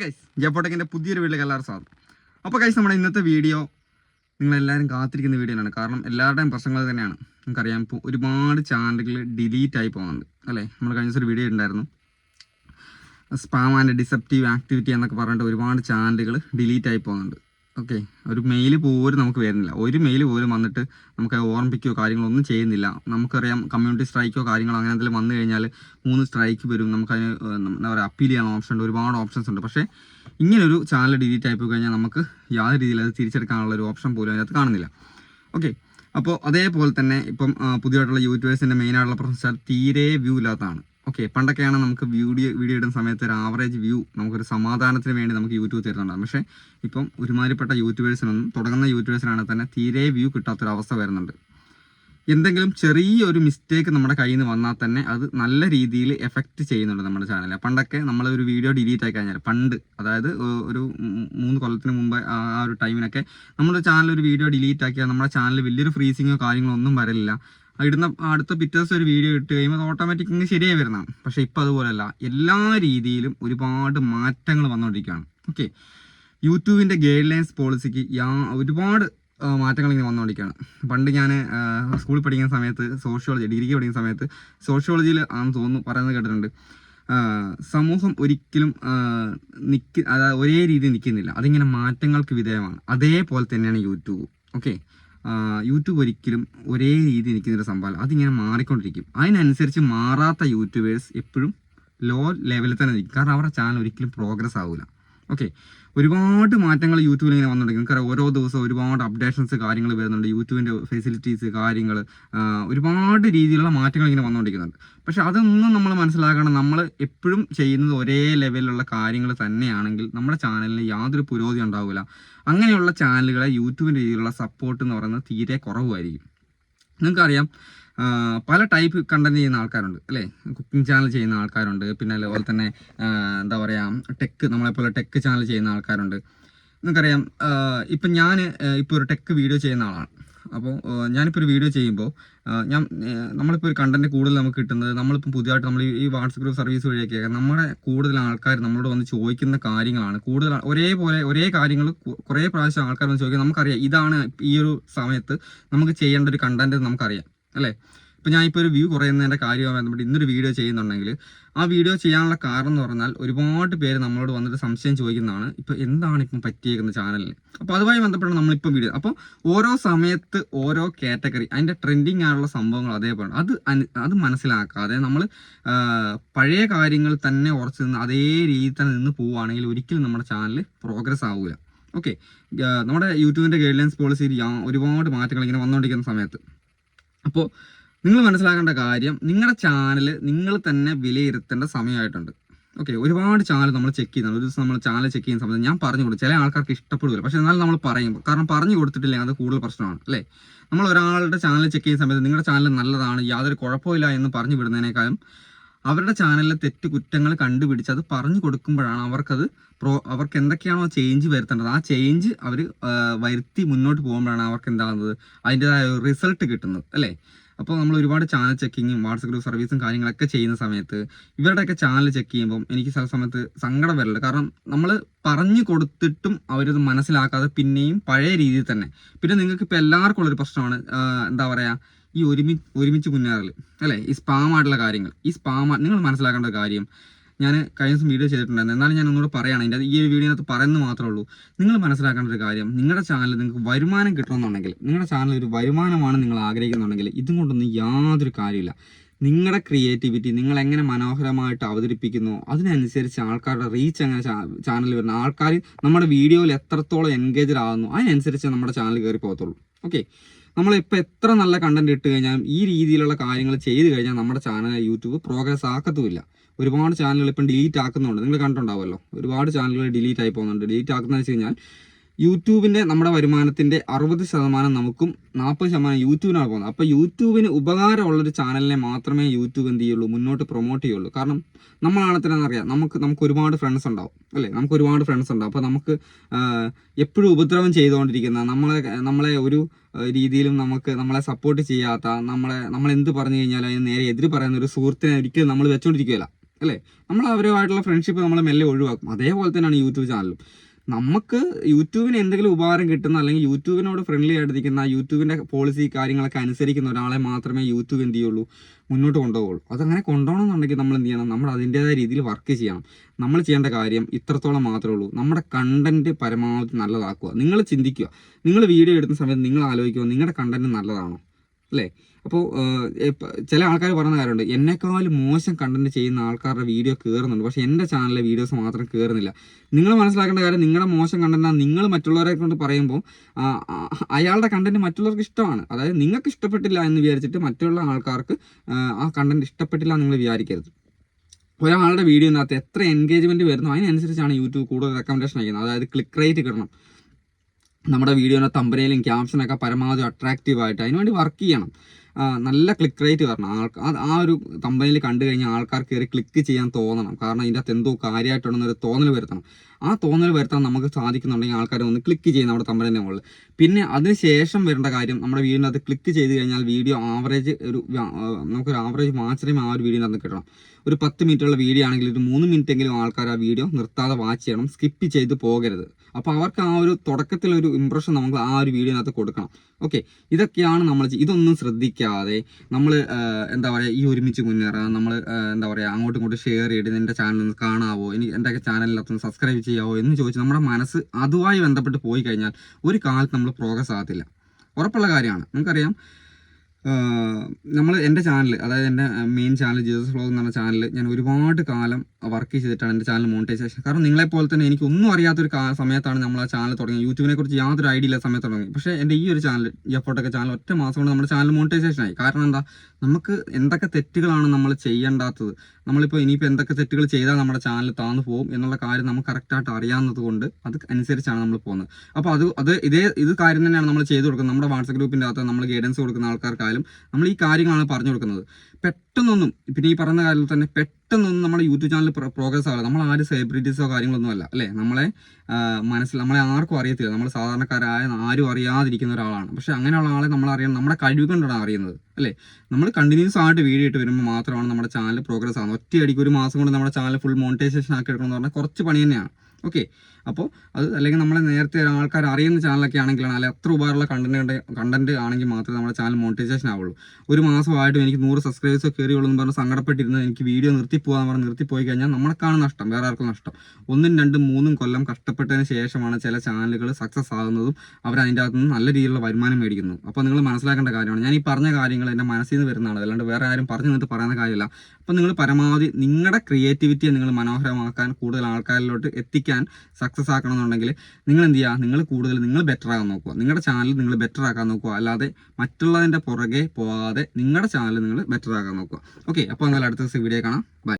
Guys ജപ്പോട്ടക്കിന്റെ പുതിയൊരു വീട്ടിലേക്ക് എല്ലാവരും സ്വാഗതം. അപ്പോൾ ഗൈസ് നമ്മുടെ ഇന്നത്തെ വീഡിയോ നിങ്ങളെല്ലാവരും കാത്തിരിക്കുന്ന വീഡിയോ കാരണം എല്ലാവരുടെയും പ്രശ്നങ്ങൾ തന്നെയാണ്. നമുക്കറിയാം ഇപ്പോൾ ഒരുപാട് ചാനലുകൾ ഡിലീറ്റ് ആയി പോകുന്നുണ്ട്. അല്ലേ? നമ്മൾ കഴിഞ്ഞ ഒരു വീഡിയോ ഉണ്ടായിരുന്നു സ്പാം ആൻഡ് ഡിസെപ്റ്റീവ് ആക്ടിവിറ്റി എന്നൊക്കെ പറഞ്ഞിട്ട് ഒരുപാട് ചാനലുകൾ ഡിലീറ്റ് ആയി പോകുന്നുണ്ട്. ഓക്കെ. ഒരു മെയിൽ പോലും നമുക്ക് വരുന്നില്ല. ഒരു മെയിൽ പോലും വന്നിട്ട് നമുക്ക് ഓർമ്മിപ്പിക്കുകയോ കാര്യങ്ങളോ ഒന്നും ചെയ്യുന്നില്ല. നമുക്കറിയാം കമ്മ്യൂണിറ്റി സ്ട്രൈക്കോ കാര്യങ്ങളോ അങ്ങനെ എന്തെങ്കിലും വന്നു കഴിഞ്ഞാൽ മൂന്ന് സ്ട്രൈക്ക് വരും. നമുക്കതിന് എന്താ പറയുക അപ്പീൽ ചെയ്യാൻ ഓപ്ഷൻ ഉണ്ട് ഒരുപാട് ഓപ്ഷൻസ് ഉണ്ട്. പക്ഷേ ഇങ്ങനൊരു ചാനൽ ഡിലീറ്റ് ആയി പോയി കഴിഞ്ഞാൽ നമുക്ക് യാതൊരു രീതിയിൽ അത് തിരിച്ചെടുക്കാനുള്ള ഒരു ഓപ്ഷൻ പോലും അതിനകത്ത് കാണുന്നില്ല. ഓക്കെ. അപ്പോൾ അതേപോലെ തന്നെ ഇപ്പം പുതിയതായിട്ടുള്ള യൂട്യൂബേഴ്സിന്റെ മെയിനായിട്ടുള്ള പ്രശ്നം തീരെ വ്യൂ ഇല്ലാത്തതാണ്. ഓക്കെ പണ്ടൊക്കെയാണ് നമുക്ക് വീഡിയോ വീഡിയോ ഇടുന്ന സമയത്ത് ഒരു ആവറേജ് വ്യൂ നമുക്കൊരു സമാധാനത്തിന് വേണ്ടി നമുക്ക് യൂട്യൂബ് തരുന്നുണ്ടാകും പക്ഷേ ഇപ്പം ഒരുമാതിരിപ്പെട്ട യൂട്യൂബേഴ്സിനൊന്നും തുടങ്ങുന്ന യൂട്യൂബേഴ്സിനാണ് തന്നെ തീരെ വ്യൂ കിട്ടാത്തൊരവസ്ഥ വരുന്നുണ്ട്. എന്തെങ്കിലും ചെറിയൊരു മിസ്റ്റേക്ക് നമ്മുടെ കയ്യിൽ നിന്ന് വന്നാൽ തന്നെ അത് നല്ല രീതിയിൽ എഫക്റ്റ് ചെയ്യുന്നുണ്ട് നമ്മുടെ ചാനലിൽ പണ്ടൊക്കെ നമ്മൾ ഒരു വീഡിയോ ഡിലീറ്റ് ആയി കഴിഞ്ഞാൽ പണ്ട് അതായത് ഒരു മൂന്ന് കൊല്ലത്തിന് മുമ്പ് ആ ഒരു ടൈമിനൊക്കെ നമ്മുടെ ചാനൽ ഒരു വീഡിയോ ഡിലീറ്റ് ആക്കിയാൽ നമ്മുടെ ചാനലിൽ വലിയൊരു ഫ്രീസിങ്ങോ കാര്യങ്ങളോ ഒന്നും വരില്ല ഇടുന്ന അടുത്ത പിറ്റേ ദിവസം ഒരു വീഡിയോ ഇട്ട് കഴിയുമ്പോൾ അത് ഇങ്ങനെ ശരിയായി വരുന്നതാണ് പക്ഷേ ഇപ്പോൾ അതുപോലല്ല. എല്ലാ രീതിയിലും ഒരുപാട് മാറ്റങ്ങൾ വന്നുകൊണ്ടിരിക്കുകയാണ് ഓക്കെ യൂട്യൂബിന്റെ ഗൈഡ് ലൈൻസ് പോളിസിക്ക് യാ ഒരുപാട് മാറ്റങ്ങൾ ഇങ്ങനെ വന്നുകൊണ്ടിരിക്കുകയാണ് പണ്ട് ഞാൻ സ്കൂളിൽ പഠിക്കുന്ന സമയത്ത് സോഷ്യോളജി ഡിഗ്രിക്ക് പഠിക്കുന്ന സമയത്ത് സോഷ്യോളജിയിൽ ആണെന്ന് തോന്നുന്നു പറയുന്നത് കേട്ടിട്ടുണ്ട്. സമൂഹം ഒരിക്കലും നിൽക്ക അതായത് ഒരേ രീതിയിൽ നിൽക്കുന്നില്ല. അതിങ്ങനെ മാറ്റങ്ങൾക്ക് വിധേയമാണ്. അതേപോലെ തന്നെയാണ് യൂട്യൂബ്. ഓക്കെ യൂട്യൂബ് ഒരിക്കലും ഒരേ രീതി നിൽക്കുന്നൊരു സംഭവമല്ല. അതിങ്ങനെ മാറിക്കൊണ്ടിരിക്കും. അതിനനുസരിച്ച് മാറാത്ത യൂട്യൂബേഴ്സ് എപ്പോഴും ലോ ലെവലിൽ തന്നെ നിൽക്കും. കാരണം അവരുടെ ചാനൽ ഒരിക്കലും പ്രോഗ്രസ് ആവില്ല ഓക്കെ ഒരുപാട് മാറ്റങ്ങൾ യൂട്യൂബിൽ ഇങ്ങനെ വന്നുകൊണ്ടിരിക്കും നമുക്കറിയാം ഓരോ ദിവസം ഒരുപാട് അപ്ഡേഷൻസ് കാര്യങ്ങൾ വരുന്നുണ്ട്. യൂട്യൂബിന്റെ ഫെസിലിറ്റീസ് കാര്യങ്ങൾ ഒരുപാട് രീതിയിലുള്ള മാറ്റങ്ങൾ ഇങ്ങനെ വന്നുകൊണ്ടിരിക്കുന്നുണ്ട്. പക്ഷേ അതൊന്നും നമ്മൾ മനസ്സിലാക്കണം നമ്മൾ എപ്പോഴും ചെയ്യുന്നത് ഒരേ ലെവലിലുള്ള കാര്യങ്ങൾ തന്നെയാണെങ്കിൽ നമ്മുടെ ചാനലിന് യാതൊരു പുരോഗതി ഉണ്ടാവില്ല. അങ്ങനെയുള്ള ചാനലുകളെ യൂട്യൂബിന്റെ രീതിയിലുള്ള സപ്പോർട്ട് എന്ന് പറയുന്നത് തീരെ കുറവായിരിക്കും. നിങ്ങൾക്കറിയാം പല ടൈപ്പ് കണ്ടന്റ് ചെയ്യുന്ന ആൾക്കാരുണ്ട് അല്ലേ? കുക്കിംഗ് ചാനൽ ചെയ്യുന്ന ആൾക്കാരുണ്ട് പിന്നെ അതുപോലെ തന്നെ എന്താ പറയുക ടെക്ക് നമ്മളെപ്പോലെ ടെക്ക് ചാനൽ ചെയ്യുന്ന ആൾക്കാരുണ്ട്. നിങ്ങൾക്കറിയാം ഇപ്പം ഞാൻ ഇപ്പോൾ ഒരു ടെക്ക് വീഡിയോ ചെയ്യുന്ന ആളാണ്. അപ്പോൾ ഞാനിപ്പോൾ ഒരു വീഡിയോ ചെയ്യുമ്പോൾ ഞാൻ നമ്മളിപ്പോൾ ഒരു കണ്ടന്റ് കൂടുതൽ നമുക്ക് കിട്ടുന്നത് നമ്മളിപ്പോൾ പുതിയതായിട്ട് നമ്മൾ ഈ വാട്സപ്പ് ഗ്രൂപ്പ് സർവീസ് വഴിയൊക്കെ നമ്മുടെ കൂടുതൽ ആൾക്കാർ നമ്മളോട് വന്ന് ചോദിക്കുന്ന കാര്യങ്ങളാണ്. കൂടുതൽ ഒരേപോലെ ഒരേ കാര്യങ്ങൾ കുറേ പ്രാവശ്യം ആൾക്കാർ വന്ന് ചോദിക്കുക നമുക്കറിയാം ഇതാണ് ഈ ഒരു സമയത്ത് നമുക്ക് ചെയ്യേണ്ട ഒരു കണ്ടന്റ് നമുക്കറിയാം. അല്ലേ? ഇപ്പോൾ ഒരു വ്യൂ കുറയുന്നതിന്റെ കാര്യമായി ബന്ധപ്പെട്ട് ഇന്നൊരു വീഡിയോ ചെയ്യുന്നുണ്ടെങ്കിൽ ആ വീഡിയോ ചെയ്യാനുള്ള കാരണം എന്ന് പറഞ്ഞാൽ ഒരുപാട് പേര് നമ്മളോട് വന്നിട്ട് സംശയം ചോദിക്കുന്നതാണ്. ഇപ്പോൾ എന്താണ് ഇപ്പം പറ്റിയേക്കുന്ന ചാനലിന് അപ്പോൾ അതുമായി ബന്ധപ്പെട്ട് നമ്മളിപ്പോൾ വീഡിയോ അപ്പോൾ ഓരോ സമയത്ത് ഓരോ കാറ്റഗറി അതിന്റെ ട്രെൻഡിങ് ആയുള്ള സംഭവങ്ങൾ അതേപോലെ. അത് അത് മനസ്സിലാക്കാതെ നമ്മൾ പഴയ കാര്യങ്ങൾ തന്നെ ഉറച്ചു നിന്ന് അതേ രീതിയിൽ തന്നെ നിന്ന് പോവുകയാണെങ്കിൽ ഒരിക്കലും നമ്മുടെ ചാനൽ പ്രോഗ്രസ് ആവില്ല ഓക്കെ നമ്മുടെ യൂട്യൂബിന്റെ ഗൈഡ് ലൈൻസ് പോളിസിയിൽ ഒരുപാട് മാറ്റങ്ങൾ ഇങ്ങനെ വന്നുകൊണ്ടിരിക്കുന്ന സമയത്ത്. അപ്പോൾ നിങ്ങൾ മനസ്സിലാക്കേണ്ട കാര്യം നിങ്ങളുടെ ചാനൽ നിങ്ങൾ തന്നെ വിലയിരുത്തേണ്ട സമയമായിട്ടുണ്ട്. ഓക്കെ ഒരുപാട് ചാനൽ നമ്മൾ ചെക്ക് ചെയ്യുന്നുണ്ട്. ഒരു ദിവസം നമ്മൾ ചാനൽ ചെക്ക് ചെയ്യുന്ന സമയത്ത് ഞാൻ പറഞ്ഞു കൊടുക്കും ചില ആൾക്കാർക്ക് ഇഷ്ടപ്പെടില്ല പക്ഷെ എന്നാലും നമ്മൾ പറയും കാരണം പറഞ്ഞു കൊടുത്തിട്ടില്ലെങ്കിൽ അത് കൂടുതൽ പ്രശ്നമാണ് അല്ലേ? നമ്മൾ ഒരാളുടെ ചാനൽ ചെക്ക് ചെയ്യുന്ന സമയത്ത് നിങ്ങളുടെ ചാനൽ നല്ലതാണ് യാതൊരു കുഴപ്പമില്ല എന്ന് പറഞ്ഞു വിടുന്നതിനേക്കാളും അവരുടെ ചാനലിലെ തെറ്റ് കുറ്റങ്ങൾ കണ്ടുപിടിച്ച് അത് പറഞ്ഞു കൊടുക്കുമ്പോഴാണ് അവർക്കത് പ്രോ അവർക്ക് എന്തൊക്കെയാണോ ചേഞ്ച് വരുത്തേണ്ടത്. ആ ചേഞ്ച് അവർ വരുത്തി മുന്നോട്ട് പോകുമ്പോഴാണ് അവർക്ക് എന്താകുന്നത്? അതിന്റെതായ റിസൾട്ട് കിട്ടുന്നത് അല്ലേ? അപ്പോൾ നമ്മൾ ഒരുപാട് ചാനൽ ചെക്കിങ്ങും വാട്സപ്പ് ഗ്രൂപ്പ് സർവീസും കാര്യങ്ങളൊക്കെ ചെയ്യുന്ന സമയത്ത് ഇവരുടെയൊക്കെ ചാനൽ ചെക്ക് ചെയ്യുമ്പം എനിക്ക് ചില സമയത്ത് സങ്കടം വരലുണ്ട്. കാരണം നമ്മൾ പറഞ്ഞു കൊടുത്തിട്ടും അവരത് മനസ്സിലാക്കാതെ പിന്നെയും പഴയ രീതിയിൽ തന്നെ. പിന്നെ നിങ്ങൾക്ക് ഇപ്പോൾ എല്ലാവർക്കും ഉള്ളൊരു പ്രശ്നമാണ് എന്താ പറയുക ഈ ഒരുമി ഒരുമിച്ച് മുന്നേറൽ അല്ലേ? ഈ സ്പാമായിട്ടുള്ള കാര്യങ്ങൾ. ഈ സ്പാം നിങ്ങൾ മനസ്സിലാക്കേണ്ട കാര്യം ഞാൻ കഴിഞ്ഞ ദിവസം വീഡിയോ ചെയ്തിട്ടുണ്ടായിരുന്നു. എന്നാലും ഞാൻ ഒന്നുകൂടെ പറയുകയാണ് ഈ ഒരു വീഡിയോനകത്ത് പറയുന്നത് മാത്രമേ ഉള്ളൂ. നിങ്ങൾ മനസ്സിലാക്കേണ്ട ഒരു കാര്യം നിങ്ങളുടെ ചാനൽ നിങ്ങൾക്ക് വരുമാനം കിട്ടണമെന്നുണ്ടെങ്കിൽ നിങ്ങളുടെ ചാനൽ ഒരു വരുമാനമാണ് നിങ്ങൾ ആഗ്രഹിക്കുന്നുണ്ടെങ്കിൽ ഇതും കൊണ്ടൊന്നും യാതൊരു കാര്യമില്ല നിങ്ങളുടെ ക്രിയേറ്റിവിറ്റി നിങ്ങൾ എങ്ങനെ മനോഹരമായിട്ട് അവതരിപ്പിക്കുന്നു അതിനനുസരിച്ച് ആൾക്കാരുടെ റീച്ച് എങ്ങനെ ചാനലിൽ വരുന്ന ആൾക്കാർ നമ്മുടെ വീഡിയോയിൽ എത്രത്തോളം എൻഗേജഡ് ആകുന്നു അതിനനുസരിച്ച് നമ്മുടെ ചാനൽ കയറി പോകത്തുള്ളൂ. ഓക്കെ നമ്മളിപ്പോൾ എത്ര നല്ല കണ്ടന്റ് ഇട്ട് കഴിഞ്ഞാലും ഈ രീതിയിലുള്ള കാര്യങ്ങൾ ചെയ്ത് കഴിഞ്ഞാൽ നമ്മുടെ ചാനൽ യൂട്യൂബ് പ്രോഗ്രസ് ആക്കത്തുമില്ല. ഒരുപാട് ചാനലുകൾ ഇപ്പം ഡിലീറ്റ് ആക്കുന്നുണ്ട്. നിങ്ങൾ കണ്ടിട്ടുണ്ടാവുമല്ലോ. ഒരുപാട് ചാനലുകൾ ഡിലീറ്റ് ആയി പോകുന്നുണ്ട്. ഡിലീറ്റ് ആക്കുന്നതെന്ന് വെച്ച് കഴിഞ്ഞാൽ യൂട്യൂബിന്റെ നമ്മുടെ വരുമാനത്തിന്റെ അറുപത് ശതമാനം നമുക്കും നാൽപ്പത് ശതമാനം യൂട്യൂബിനാണ് പോകുന്നത്. അപ്പോൾ യൂട്യൂബിന് ഉപകാരമുള്ളൊരു ചാനലിനെ മാത്രമേ യൂട്യൂബ് എന്ത് ചെയ്യുള്ളൂ? മുന്നോട്ട് പ്രൊമോട്ട് ചെയ്യുള്ളൂ. കാരണം നമ്മളാണെന്ന് അറിയാം. നമുക്ക് നമുക്ക് ഒരുപാട് ഫ്രണ്ട്സ് ഉണ്ടാവും. അല്ലേ? നമുക്ക് ഒരുപാട് ഫ്രണ്ട്സ് ഉണ്ടാവും. അപ്പോൾ നമുക്ക് എപ്പോഴും ഉപദ്രവം ചെയ്തുകൊണ്ടിരിക്കുന്ന നമ്മളെ നമ്മളെ ഒരു രീതിയിലും നമുക്ക് നമ്മളെ സപ്പോർട്ട് ചെയ്യാത്ത നമ്മളെ നമ്മൾ എന്ത് പറഞ്ഞു കഴിഞ്ഞാലും അതിന് നേരെ എതിര് പറയുന്ന ഒരു സുഹൃത്തിനെ ഒരിക്കലും നമ്മൾ വെച്ചുകൊണ്ടിരിക്കുകയില്ല അല്ലേ? നമ്മൾ അവരുമായിട്ടുള്ള ഫ്രണ്ട്ഷിപ്പ് നമ്മൾ മെല്ലെ ഒഴിവാക്കും. അതേപോലെ തന്നെയാണ് യൂട്യൂബ് ചാനലും നമുക്ക് യൂട്യൂബിന് എന്തെങ്കിലും ഉപകാരം കിട്ടുന്ന അല്ലെങ്കിൽ യൂട്യൂബിനോട് ഫ്രണ്ട്ലി ആയിട്ടിരിക്കുന്ന യൂട്യൂബിന്റെ പോളിസി കാര്യങ്ങളൊക്കെ അനുസരിക്കുന്ന ഒരാളെ മാത്രമേ യൂട്യൂബ് എന്ത് ചെയ്യുള്ളൂ? മുന്നോട്ട് കൊണ്ടുപോകുള്ളൂ. അതങ്ങനെ കൊണ്ടുപോകണമെന്നുണ്ടെങ്കിൽ നമ്മൾ എന്ത് ചെയ്യണം? നമ്മൾ അതിന്റെതായ രീതിയിൽ വർക്ക് ചെയ്യണം. നമ്മൾ ചെയ്യേണ്ട കാര്യം ഇത്രത്തോളം മാത്രമേ ഉള്ളൂ. നമ്മുടെ കണ്ടന്റ് പരമാവധി നല്ലതാക്കുക. നിങ്ങൾ ചിന്തിക്കുക. നിങ്ങൾ വീഡിയോ എടുക്കുന്ന സമയത്ത് നിങ്ങൾ ആലോചിക്കുക. നിങ്ങളുടെ കണ്ടന്റ് നല്ലതാണോ? അല്ലേ? അപ്പോൾ ചില ആൾക്കാർ പറയുന്ന കാര്യമുണ്ട് എന്നെക്കാളും മോശം കണ്ടന്റ് ചെയ്യുന്ന ആൾക്കാരുടെ വീഡിയോ കയറുന്നുണ്ട് പക്ഷേ എന്റെ ചാനലിലെ വീഡിയോസ് മാത്രം കയറുന്നില്ല നിങ്ങൾ മനസ്സിലാക്കേണ്ട കാര്യം നിങ്ങളുടെ മോശം കണ്ടന്റ് നിങ്ങൾ മറ്റുള്ളവരെ കൊണ്ട് പറയുമ്പോൾ അയാളുടെ കണ്ടന്റ് മറ്റുള്ളവർക്ക് ഇഷ്ടമാണ്. അതായത് നിങ്ങൾക്ക് ഇഷ്ടപ്പെട്ടില്ല എന്ന് വിചാരിച്ചിട്ട് മറ്റുള്ള ആൾക്കാർക്ക് ആ, കണ്ടന്റ് ഇഷ്ടപ്പെട്ടില്ല നിങ്ങൾ വിചാരിക്കരുത്. ഒരാളുടെ വീഡിയോ വീഡിയോനകത്ത് എത്ര എൻഗേജ്മെന്റ് വരുന്നു അതിനനുസരിച്ചാണ് യൂട്യൂബ് കൂടുതൽ റെക്കമെൻഡേഷൻ അയക്കുന്നത്. അതായത് ക്ലിക്ക് റേറ്റ് കിട്ടണം. നമ്മുടെ വീഡിയോയുടെ തമ്പനയിലും ക്യാപ്ഷനൊക്കെ പരമാവധി അട്രാക്റ്റീവ് ആയിട്ട് അതിനുവേണ്ടി വർക്ക് ചെയ്യണം. നല്ല ക്ലിക്ക് റേറ്റ് വരണം. ആൾക്ക് ആ ഒരു തമ്പനിയിൽ കണ്ടു കഴിഞ്ഞാൽ ആൾക്കാർ കയറി ക്ലിക്ക് ചെയ്യാൻ തോന്നണം. കാരണം ഇതിന്റെ അകത്ത് എന്തോ കാര്യമായിട്ടുണ്ടെന്നൊരു തോന്നൽ വരുത്തണം. ആ തോന്നൽ വരുത്താൻ നമുക്ക് സാധിക്കുന്നുണ്ടെങ്കിൽ ആൾക്കാർ ഒന്ന് ക്ലിക്ക് ചെയ്യും നമ്മുടെ തമ്പനയുടെ മുകളിൽ. പിന്നെ അതിന് ശേഷം വരേണ്ട കാര്യം നമ്മുടെ വീടിനകത്ത് ക്ലിക്ക് ചെയ്ത് കഴിഞ്ഞാൽ വീഡിയോ ആവറേജ് ഒരു നമുക്കൊരു ആവറേജ് മാത്രമേ ആ ഒരു നടന്ന് കിട്ടണം. ഒരു പത്ത് മിനിറ്റുള്ള വീഡിയോ ആണെങ്കിൽ ഒരു മൂന്ന് മിനിറ്റ് എങ്കിലും ആൾക്കാർ ആ വീഡിയോ നിർത്താതെ വാച്ച് ചെയ്യണം. സ്കിപ്പ് ചെയ്ത് പോകരുത്. അപ്പോൾ അവർക്ക് ആ ഒരു തുടക്കത്തിലൊരു ഇമ്പ്രഷൻ നമുക്ക് ആ ഒരു വീഡിയോനകത്ത് കൊടുക്കണം. ഓക്കെ ഇതൊക്കെയാണ് നമ്മൾ ഇതൊന്നും ശ്രദ്ധിക്കാതെ നമ്മൾ എന്താ പറയുക ഈ ഒരുമിച്ച് മുന്നേറുക നമ്മൾ എന്താ പറയുക അങ്ങോട്ടും ഇങ്ങോട്ടും ഷെയർ ചെയ്ത് എന്റെ ചാനൽ കാണാവോ എനിക്ക് എന്റെ ചാനലിനകത്തൊന്ന് സബ്സ്ക്രൈബ് ചെയ്യാവോ എന്ന് ചോദിച്ച് നമ്മുടെ മനസ്സ് അതുമായി ബന്ധപ്പെട്ട് പോയി കഴിഞ്ഞാൽ ഒരു കാലത്ത് നമ്മൾ പ്രോഗ്രസ് ആകത്തില്ല. ഉറപ്പുള്ള കാര്യമാണ്. നമുക്കറിയാം നമ്മൾ എന്റെ ചാനൽ അതായത് എന്റെ മെയിൻ ചാനൽ ജീസസ് വ്ലോഗ് എന്ന് പറഞ്ഞ ചാനൽ ഞാൻ ഒരുപാട് കാലം വർക്ക് ചെയ്തിട്ടാണ് എന്റെ ചാനൽ മോണിറ്റൈസേഷൻ കാരണം നിങ്ങളെപ്പോലെ തന്നെ എനിക്ക് ഒന്നും അറിയാത്തൊരു സമയത്താണ് നമ്മൾ ആ ചാനൽ തുടങ്ങി യൂട്യൂബിനെ കുറിച്ച് യാതൊരു ഐഡിയ ഇല്ല സമയത്ത് തുടങ്ങി പക്ഷേ എന്റെ ഈ ഒരു ചാനൽ എഫോട്ടൊക്കെ ചാനൽ ഒറ്റ മാസം കൊണ്ട് നമ്മുടെ ചാനൽ മോണിറ്റൈസേഷൻ ആയി. കാരണം എന്താ? നമുക്ക് എന്തൊക്കെ തെറ്റുകളാണ് നമ്മൾ ചെയ്യേണ്ടാത്തത്? നമ്മളിപ്പോൾ ഇനിയിപ്പോൾ എന്തൊക്കെ തെറ്റുകൾ ചെയ്താൽ നമ്മുടെ ചാനൽ താന്നു പോകും എന്നുള്ള കാര്യം നമുക്ക് കറക്റ്റായിട്ട് അറിയാവുന്നത് കൊണ്ട് അത് അനുസരിച്ചാണ് നമ്മൾ പോകുന്നത്. അപ്പോൾ അത് അത് ഇതേ ഇത് കാര്യം തന്നെയാണ് നമ്മൾ ചെയ്തു കൊടുക്കുന്നത്. നമ്മുടെ വാട്സപ്പ് ഗ്രൂപ്പിന്റെ അകത്ത് നമ്മൾ ഗൈഡൻസ് കൊടുക്കുന്ന ആൾക്കാർക്കായാലും നമ്മൾ ഈ കാര്യങ്ങളാണ് പറഞ്ഞു കൊടുക്കുന്നത്. പെട്ടെന്നൊന്നും പിന്നെ ഈ പറയുന്ന കാര്യത്തിൽ തന്നെ പെട്ടെന്നൊന്നും നമ്മുടെ യൂട്യൂബ് ചാനൽ പ്രോഗ്രസ് ആവില്ല. നമ്മൾ ആരും സെലിബ്രിറ്റീസോ കാര്യങ്ങളൊന്നും അല്ല അല്ലേ? നമ്മളെ മനസ്സിൽ നമ്മളെ ആർക്കും അറിയത്തില്ല. നമ്മൾ സാധാരണക്കാരായ ആരും അറിയാതിരിക്കുന്ന ഒരാളാണ്. പക്ഷെ അങ്ങനെയുള്ള ആളെ നമ്മൾ അറിയണം നമ്മുടെ കഴിവ് കൊണ്ടാണ് അറിയുന്നത് അല്ലേ? നമ്മൾ കണ്ടിന്യൂസ് ആയിട്ട് വീഡിയോ ഇട്ട് വരുമ്പോൾ മാത്രമാണ് നമ്മുടെ ചാനൽ പ്രോഗ്രസ് ആകുന്നത് ഒറ്റയടിക്ക് ഒരു മാസം കൊണ്ട് നമ്മുടെ ചാനൽ ഫുൾ മോണിറ്റൈസേഷൻ ആക്കി എടുക്കണം എന്ന് പറഞ്ഞാൽ കുറച്ച് പണി തന്നെയാണ്. ഓക്കെ. അപ്പോൾ അത് അല്ലെങ്കിൽ നമ്മളെ നേരത്തെ ആൾക്കാർ അറിയുന്ന ചാനലൊക്കെ ആണെങ്കിലാണ് അല്ലെങ്കിൽ എത്ര ഉപകാരമുള്ള കണ്ടന്റ് കണ്ടന്റ് ആണെങ്കിൽ മാത്രമേ നമ്മുടെ ചാനൽ മോണിറ്റൈസേഷൻ ആവുള്ളൂ. ഒരു മാസമായിട്ടും എനിക്ക് നൂറ് സബ്സ്ക്രൈബേഴ്സ് കയറിയുള്ളൂ എന്ന് പറഞ്ഞ് സങ്കടപ്പെട്ടിരുന്ന് എനിക്ക് വീഡിയോ നിർത്തിപ്പോകാന്ന് പറഞ്ഞ് നിർത്തിപ്പോയി കഴിഞ്ഞാൽ നമ്മളെക്കാണ് നഷ്ടം. വേറെ ആർക്കും നഷ്ടം. ഒന്നും രണ്ടും മൂന്നും കൊല്ലം കഷ്ടപ്പെട്ടതിന് ശേഷമാണ് ചില ചാനലുകൾ സക്സസ് ആകുന്നതും അവർ അതിന്റെ അകത്ത് നല്ല രീതിയിലുള്ള വരുമാനം മേടിക്കുന്നു. അപ്പോൾ നിങ്ങൾ മനസ്സിലാക്കേണ്ട കാര്യമാണ്. ഞാൻ ഈ പറഞ്ഞ കാര്യങ്ങൾ എന്റെ മനസ്സിൽ നിന്ന് വരുന്നതാണ്. അല്ലാണ്ട് വേറെ ആരും പറഞ്ഞു നിന്നിട്ട് പറയുന്ന കാര്യമില്ല. അപ്പോൾ നിങ്ങൾ പരമാവധി നിങ്ങളുടെ ക്രിയേറ്റിവിറ്റിയെ നിങ്ങൾ മനോഹരമാക്കാൻ കൂടുതൽ ആൾക്കാരിലോട്ട് എത്തിക്കാൻ സക്സസ് ആക്കണമെന്നുണ്ടെങ്കിൽ നിങ്ങൾ എന്ത് ചെയ്യുക? നിങ്ങൾ കൂടുതൽ നിങ്ങൾ ബെറ്റർ ആകാൻ നോക്കുക. നിങ്ങളുടെ ചാനൽ നിങ്ങൾ ബെറ്റർ ആക്കാൻ നോക്കുക. അല്ലാതെ മറ്റുള്ളതിന്റെ പുറകെ പോകാതെ നിങ്ങളുടെ ചാനൽ നിങ്ങൾ ബെറ്റർ ആക്കാൻ നോക്കുക. ഓക്കെ അപ്പോൾ എന്നാൽ അടുത്ത ദിവസം വീഡിയോ കാണാം. ബൈ